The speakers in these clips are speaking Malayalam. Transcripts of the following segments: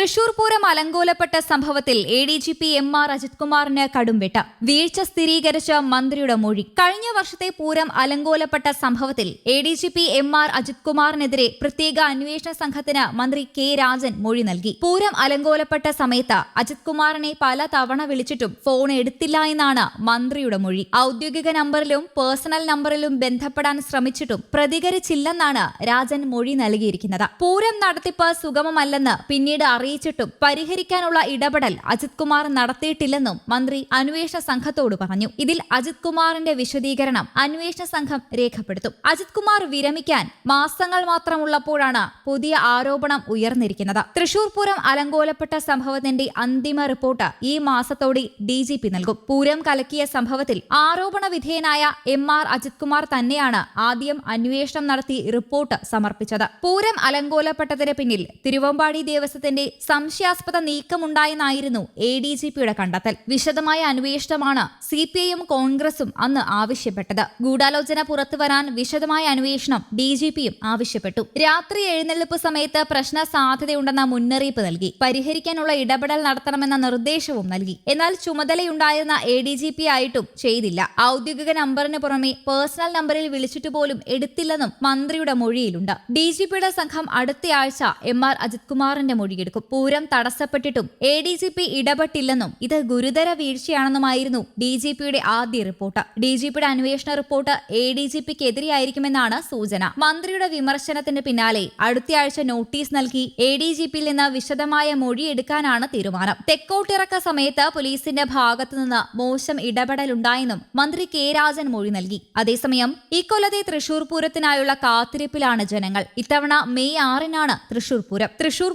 തൃശൂർ പൂരം അലങ്കോലപ്പെട്ട സംഭവത്തിൽ A D G P M R Ajith കുമാറിന് കടുംവെട്ട. വീഴ്ച സ്ഥിരീകരിച്ച മന്ത്രിയുടെ മൊഴി. കഴിഞ്ഞ വർഷത്തെ പൂരം അലങ്കോലപ്പെട്ട സംഭവത്തിൽ A D G P M R Ajith കുമാറിനെതിരെ പ്രത്യേക അന്വേഷണ സംഘത്തിന് മന്ത്രി കെ രാജൻ മൊഴി നൽകി. പൂരം അലങ്കോലപ്പെട്ട സമയത്ത് അജിത് കുമാറിനെ പല തവണ വിളിച്ചിട്ടും ഫോൺ എടുത്തില്ല എന്നാണ് മന്ത്രിയുടെ മൊഴി. ഔദ്യോഗിക നമ്പറിലും പേഴ്സണൽ നമ്പറിലും ബന്ധപ്പെടാൻ ശ്രമിച്ചിട്ടും പ്രതികരിച്ചില്ലെന്നാണ് രാജൻ മൊഴി നൽകിയിരിക്കുന്നത്. പൂരം നടത്തിപ്പ് സുഗമമല്ലെന്ന് പിന്നീട് അറിയിച്ചിട്ടും പരിഹരിക്കാനുള്ള ഇടപെടൽ അജിത് കുമാർ നടത്തിയിട്ടില്ലെന്നും മന്ത്രി അന്വേഷണ സംഘത്തോട് പറഞ്ഞു. ഇതിൽ അജിത് കുമാറിന്റെ വിശദീകരണം അന്വേഷണ സംഘം രേഖപ്പെടുത്തും. അജിത് കുമാർ വിരമിക്കാൻ മാസങ്ങൾ മാത്രമുള്ളപ്പോഴാണ് പുതിയ ആരോപണം ഉയർന്നിരിക്കുന്നത്. തൃശൂർ പൂരം അലങ്കോലപ്പെട്ട സംഭവത്തിന്റെ അന്തിമ റിപ്പോർട്ട് ഈ മാസത്തോടെ ഡി ജി പി നൽകും. പൂരം കലക്കിയ സംഭവത്തിൽ ആരോപണ വിധേയനായ എം ആർ അജിത് കുമാർ തന്നെയാണ് ആദ്യം അന്വേഷണം നടത്തി റിപ്പോർട്ട് സമർപ്പിച്ചത്. പൂരം അലങ്കോലപ്പെട്ടതിന് പിന്നിൽ തിരുവമ്പാടി ദേവസ്വത്തിന്റെ സംശയാസ്പദ നീക്കമുണ്ടായെന്നായിരുന്നു എ ഡി ജി പിയുടെ കണ്ടെത്തൽ. വിശദമായ അന്വേഷണമാണ് സി പി ഐയും കോൺഗ്രസും അന്ന് ആവശ്യപ്പെട്ടത്. ഗൂഢാലോചന പുറത്തുവരാൻ വിശദമായ അന്വേഷണം ഡി ജി പിയും ആവശ്യപ്പെട്ടു. രാത്രി എഴുന്നള്ളിപ്പ് സമയത്ത് പ്രശ്ന സാധ്യതയുണ്ടെന്ന മുന്നറിയിപ്പ് നൽകി. പരിഹരിക്കാനുള്ള ഇടപെടൽ നടത്തണമെന്ന നിർദ്ദേശവും നൽകി. എന്നാൽ ചുമതലയുണ്ടായിരുന്ന എ ഡി ജി പി ആയിട്ടും ചെയ്തില്ല. ഔദ്യോഗിക നമ്പറിന് പുറമെ പേഴ്സണൽ നമ്പറിൽ വിളിച്ചിട്ട് പോലും എടുത്തില്ലെന്നും മന്ത്രിയുടെ മൊഴിയിലുണ്ട്. ഡി ജി പിയുടെ സംഘം അടുത്തയാഴ്ച എം ആർ അജിത് കുമാറിന്റെ മൊഴിയെടുക്കും. പൂരം തടസ്സപ്പെട്ടിട്ടും എ ഡി ജി പി ഇടപെട്ടില്ലെന്നും ഇത് ഗുരുതര വീഴ്ചയാണെന്നുമായിരുന്നു ഡി ജി പിയുടെ ആദ്യ റിപ്പോർട്ട്. ഡി ജി പിയുടെ അന്വേഷണ റിപ്പോർട്ട് എ ഡി ജി പിക്ക് എതിരെയായിരിക്കുമെന്നാണ് സൂചന. മന്ത്രിയുടെ വിമർശനത്തിന് പിന്നാലെ അടുത്തയാഴ്ച നോട്ടീസ് നൽകി എ ഡി ജി പിയിൽ നിന്ന് വിശദമായ മൊഴിയെടുക്കാനാണ് തീരുമാനം. തെക്കോട്ടിറക്ക സമയത്ത് പോലീസിന്റെ ഭാഗത്തുനിന്ന് മോശം ഇടപെടലുണ്ടായെന്നും മന്ത്രി കെ രാജൻ മൊഴി നൽകി. അതേസമയം ഇക്കൊല്ലത്തെ തൃശൂർ പൂരത്തിനായുള്ള കാത്തിരിപ്പിലാണ് ജനങ്ങൾ. ഇത്തവണ മെയ് ആറിനാണ് തൃശൂർ പൂരം. തൃശൂർ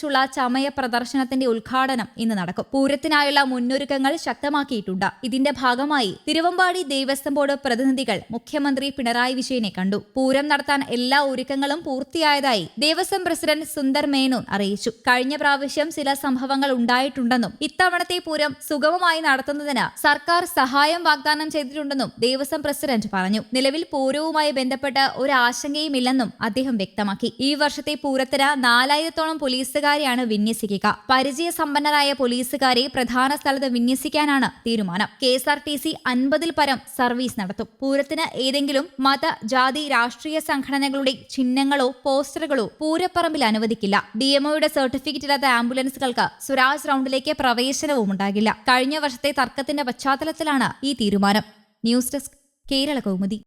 പൂരത്തോടനുബന്ധിച്ചുള്ള ചമയ പ്രദർശനത്തിന്റെ ഉദ്ഘാടനം ഇന്ന് നടക്കും. പൂരത്തിനായുള്ള മുന്നൊരുക്കങ്ങൾ ശക്തമാക്കിയിട്ടുണ്ട്. ഇതിന്റെ ഭാഗമായി തിരുവമ്പാടി ദേവസ്വം ബോർഡ് പ്രതിനിധികൾ മുഖ്യമന്ത്രി പിണറായി വിജയനെ കണ്ടു. പൂരം നടത്താൻ എല്ലാ ഒരുക്കങ്ങളും പൂർത്തിയായതായി ദേവസ്വം പ്രസിഡന്റ് സുന്ദർ മേനോൻ അറിയിച്ചു. കഴിഞ്ഞ പ്രാവശ്യം ചില സംഭവങ്ങൾ ഉണ്ടായിട്ടുണ്ടെന്നും ഇത്തവണത്തെ പൂരം സുഗമമായി നടത്തുന്നതിന് സർക്കാർ സഹായം വാഗ്ദാനം ചെയ്തിട്ടുണ്ടെന്നും ദേവസ്വം പ്രസിഡന്റ് പറഞ്ഞു. നിലവിൽ പൂരവുമായി ബന്ധപ്പെട്ട് ഒരു ആശങ്കയുമില്ലെന്നും അദ്ദേഹം വ്യക്തമാക്കി. ഈ വർഷത്തെ പൂരത്തിന് നാലായിരത്തോളം പോലീസുകാരെയാണ് വിന്യസിക്കുക. പരിചയസമ്പന്നരായ പോലീസുകാരെ പ്രധാന സ്ഥലത്ത് വിന്യസിക്കാനാണ് തീരുമാനം. K S R T C അൻപതിൽ പരം സർവീസ് നടത്തും. പൂരത്തിന് ഏതെങ്കിലും മത ജാതി രാഷ്ട്രീയ സംഘടനകളുടെ ചിഹ്നങ്ങളോ പോസ്റ്ററുകളോ പൂരപ്പറമ്പിൽ അനുവദിക്കില്ല. ഡി എംഒയുടെ സർട്ടിഫിക്കറ്റ് ഇല്ലാത്ത ആംബുലൻസുകൾക്ക് സുരാജ് റൗണ്ടിലേക്ക് പ്രവേശനവും ഉണ്ടാകില്ല. കഴിഞ്ഞ വർഷത്തെ തർക്കത്തിന്റെ പശ്ചാത്തലത്തിലാണ് ഈ തീരുമാനം. News desk Kerala Kaumudi.